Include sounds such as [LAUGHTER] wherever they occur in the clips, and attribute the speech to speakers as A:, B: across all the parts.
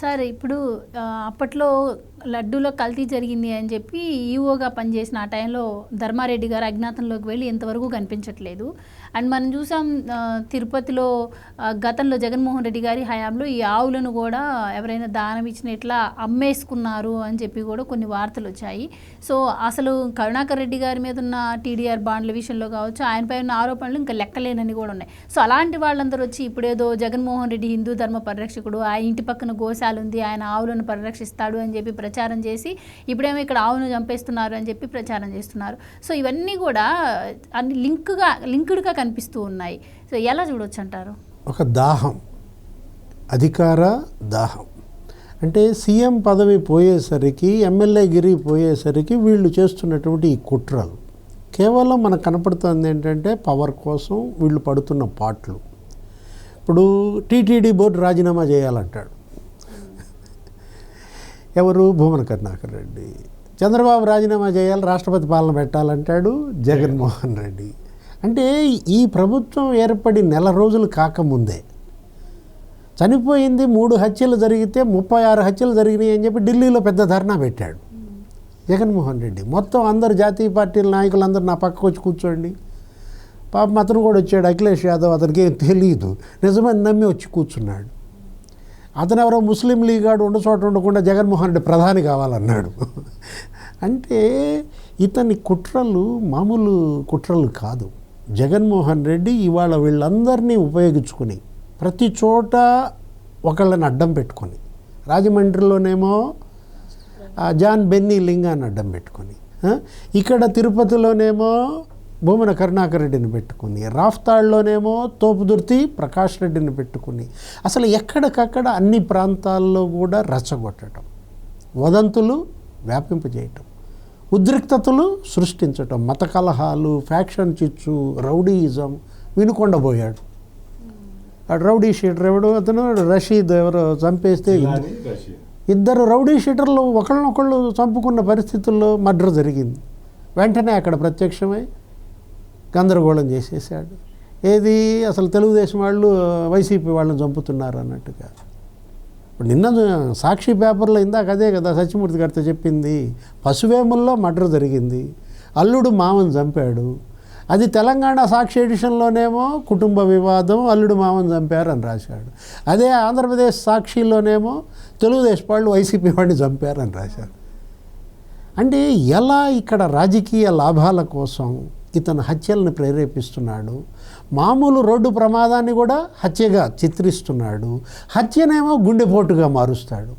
A: Sir ఇప్పుడు అప్పట్లో లడ్డూలో కల్తీ జరిగింది అని చెప్పి ఈఓగా పనిచేసిన ఆ టైంలో ధర్మారెడ్డి గారు అజ్ఞాతంలోకి వెళ్ళి ఇంతవరకు కనిపించట్లేదు. అండ్ మనం చూసాం తిరుపతిలో గతంలో జగన్మోహన్ రెడ్డి గారి హయాంలో ఈ ఆవులను కూడా ఎవరైనా దానం ఇచ్చిన ఇట్లా అమ్మేసుకున్నారు అని చెప్పి కూడా కొన్ని వార్తలు వచ్చాయి. సో అసలు కరుణాకర్ రెడ్డి గారి మీద ఉన్న టీడీఆర్ బాండ్ల విషయంలో కావచ్చు ఆయనపై ఉన్న ఆరోపణలు ఇంకా లెక్కలేనని కూడా ఉన్నాయి. సో అలాంటి వాళ్ళందరూ వచ్చి ఇప్పుడేదో జగన్మోహన్ రెడ్డి హిందూ ధర్మ పరిరక్షకుడు ఆ ఇంటి పక్కన గోశాల ఉంది ఆయన ఆవులను పరిరక్షిస్తాడు అని చెప్పి ప్రచారం చేసి ఇప్పుడేమో ఇక్కడ ఆవును చంపేస్తున్నారు అని చెప్పి ప్రచారం చేస్తున్నారు. సో ఇవన్నీ కూడా అన్ని లింక్గా లింక్డ్గా కనిపిస్తూ ఉన్నాయి. సో ఎలా చూడొచ్చు అంటారు
B: ఒక దాహం. అధికార దాహం. అంటే సీఎం పదవి పోయేసరికి ఎమ్మెల్యే గిరి పోయేసరికి వీళ్ళు చేస్తున్నటువంటి ఈ కుట్రలు. కేవలం మనకు కనపడుతుంది ఏంటంటే పవర్ కోసం వీళ్ళు పడుతున్న పాటలు. ఇప్పుడు టీటీడీ బోర్డు రాజీనామా చేయాలంటాడు. ఎవరు? భూమన కరుణాకర్ రెడ్డి. చంద్రబాబు రాజీనామా చేయాలి రాష్ట్రపతి పాలన పెట్టాలంటాడు జగన్మోహన్ రెడ్డి. అంటే ఈ ప్రభుత్వం ఏర్పడి నెల రోజులు కాకముందే. చనిపోయింది మూడు హత్యలు జరిగితే ముప్పై ఆరు హత్యలు జరిగినాయి అని చెప్పి ఢిల్లీలో పెద్ద ధర్నా పెట్టాడు జగన్మోహన్ రెడ్డి. మొత్తం అందరు జాతీయ పార్టీల నాయకులందరూ నా పక్కకు వచ్చి కూర్చోండి. పాపం అతను కూడా వచ్చాడు అఖిలేష్ యాదవ్ అతనికి ఏం తెలియదు నిజమని నమ్మి వచ్చి కూర్చున్నాడు. అతను ఎవరో ముస్లిం లీగ్ గాడు ఉండ చోట ఉండకుండా జగన్మోహన్ రెడ్డి ప్రధాని కావాలన్నాడు. అంటే ఇతని కుట్రలు మామూలు కుట్రలు కాదు. జగన్మోహన్ రెడ్డి ఇవాళ వీళ్ళందరినీ ఉపయోగించుకుని ప్రతి చోట ఒకళ్ళని అడ్డం పెట్టుకొని రాజమండ్రిలోనేమో జాన్ బెన్నీ లింగాన్ని అడ్డం పెట్టుకొని ఇక్కడ తిరుపతిలోనేమో భూమన కరుణాకర్ రెడ్డిని పెట్టుకుని రాఫ్తాళ్ళోనేమో తోపుదుర్తి ప్రకాష్ రెడ్డిని పెట్టుకుని అసలు ఎక్కడికక్కడ అన్ని ప్రాంతాల్లో కూడా రెచ్చగొట్టడం వదంతులు వ్యాపింపజేయటం ఉద్రిక్తతలు సృష్టించటం మత కలహాలు ఫ్యాక్షన్ చిచ్చు రౌడీయిజం వినుకొండబోయాడు. ఆ రౌడీ షీటర్ ఎవడు అతను రషీద్ ఎవరో చంపేస్తే ఇద్దరు రౌడీ షీటర్లు ఒకళ్ళనొకళ్ళు చంపుకున్న పరిస్థితుల్లో మర్డర్ జరిగింది. వెంటనే అక్కడ ప్రత్యక్షమై గందరగోళం చేసేసాడు ఏది అసలు తెలుగుదేశం వాళ్ళు వైసీపీ వాళ్ళని చంపుతున్నారు అన్నట్టుగా. ఇప్పుడు నిన్న సాక్షి పేపర్లో ఇందాక అదే కదా సత్యమూర్తి గారితో చెప్పింది పశువేముల్లో మర్డర్ జరిగింది అల్లుడు మామను చంపాడు అది తెలంగాణ సాక్షి ఎడిషన్లోనేమో కుటుంబ వివాదం అల్లుడు మామను చంపారు అని రాశాడు. అదే ఆంధ్రప్రదేశ్ సాక్షిలోనేమో తెలుగుదేశం వాళ్ళు వైసీపీ వాడిని చంపారు అని రాశారు. అంటే ఎలా ఇక్కడ రాజకీయ లాభాల కోసం ఇతను హత్యలను ప్రేరేపిస్తున్నాడు. మామూలు రోడ్డు ప్రమాదాన్ని కూడా హత్యగా చిత్రిస్తున్నాడు. హత్యనేమో గుండెపోటుగా మారుస్తాడు.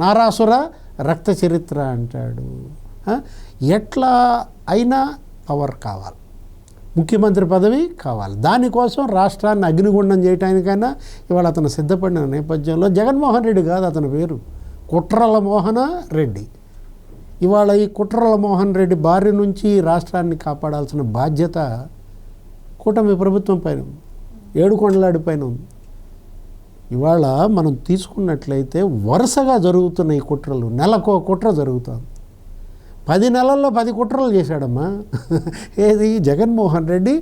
B: నారాసుర రక్త చరిత్ర అంటాడు. ఎట్లా అయినా పవర్ కావాలి. ముఖ్యమంత్రి పదవి కావాలి. దానికోసం రాష్ట్రాన్ని అగ్నిగుండం చేయటానికైనా ఇవాళ అతను సిద్ధపడిన నేపథ్యంలో జగన్మోహన్ రెడ్డి కాదు అతని పేరు. కుట్రల మోహన రెడ్డి. ఇవాళ ఈ కుట్రల మోహన్ రెడ్డి బారి నుంచి రాష్ట్రాన్ని కాపాడాల్సిన బాధ్యత కూటమి ప్రభుత్వం పైన ఉంది. ఏడుకొండలాడి పైన ఉంది. ఇవాళ మనం తీసుకున్నట్లయితే వరుసగా జరుగుతున్న ఈ కుట్రలు నెలకో కుట్ర జరుగుతుంది. పది నెలల్లో పది కుట్రలు చేశాడమ్మా. [LAUGHS] ఏది? జగన్మోహన్ రెడ్డి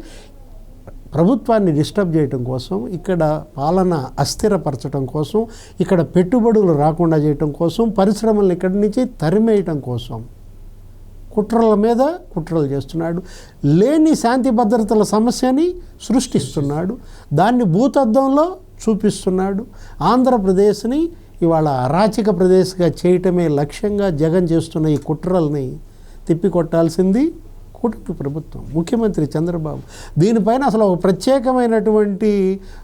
B: ప్రభుత్వాన్ని డిస్టర్బ్ చేయటం కోసం ఇక్కడ పాలన అస్థిరపరచడం కోసం ఇక్కడ పెట్టుబడులు రాకుండా చేయటం కోసం పరిశ్రమలను ఇక్కడి నుంచి తరిమేయటం కోసం కుట్రల మీద కుట్రలు చేస్తున్నాడు. లేని శాంతి భద్రతల సమస్యని సృష్టిస్తున్నాడు. దాన్ని భూతద్దంలో చూపిస్తున్నాడు. ఆంధ్రప్రదేశ్ని ఇవాళ అరాచక ప్రదేశ్గా చేయటమే లక్ష్యంగా జగన్ చేస్తున్న ఈ కుట్రల్ని తిప్పికొట్టాల్సింది కూటమి ప్రభుత్వం ముఖ్యమంత్రి చంద్రబాబు దీనిపైన అసలు ఒక ప్రత్యేకమైనటువంటి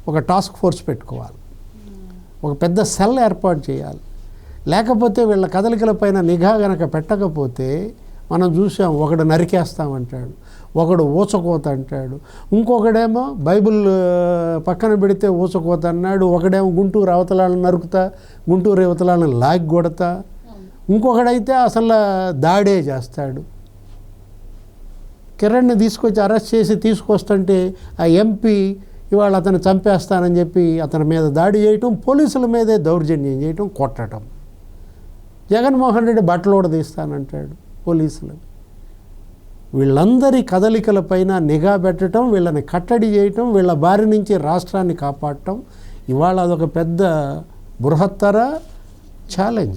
B: ఒక టాస్క్ ఫోర్స్ పెట్టుకోవాలి. ఒక పెద్ద సెల్ ఏర్పాటు చేయాలి. లేకపోతే వీళ్ళ కదలికలపైన నిఘా గనక పెట్టకపోతే మనం చూసాం ఒకడు నరికేస్తామంటాడు ఒకడు ఊచకోత అంటాడు ఇంకొకడేమో బైబిల్ పక్కన పెడితే ఊచకోత అన్నాడు ఒకడేమో గుంటూరు అవతలాలను నరుకుతా గుంటూరు అవతలాలను లాగి కొడతా ఇంకొకడైతే అసలు దాడే చేస్తాడు. కిరణ్ని తీసుకొచ్చి అరెస్ట్ చేసి తీసుకొస్తుంటే ఆ ఎంపీ ఇవాళ అతను చంపేస్తానని చెప్పి అతని మీద దాడి చేయటం పోలీసుల మీదే దౌర్జన్యం చేయటం కొట్టడం జగన్మోహన్ రెడ్డి బట్టలు కూడా తీస్తానంటాడు పోలీసులు. వీళ్ళందరి కదలికలపైన నిఘా పెట్టడం వీళ్ళని కట్టడి చేయటం వీళ్ళ బారి నుంచి రాష్ట్రాన్ని కాపాడటం ఇవాళ అదొక పెద్ద బృహత్తర ఛాలెంజ్.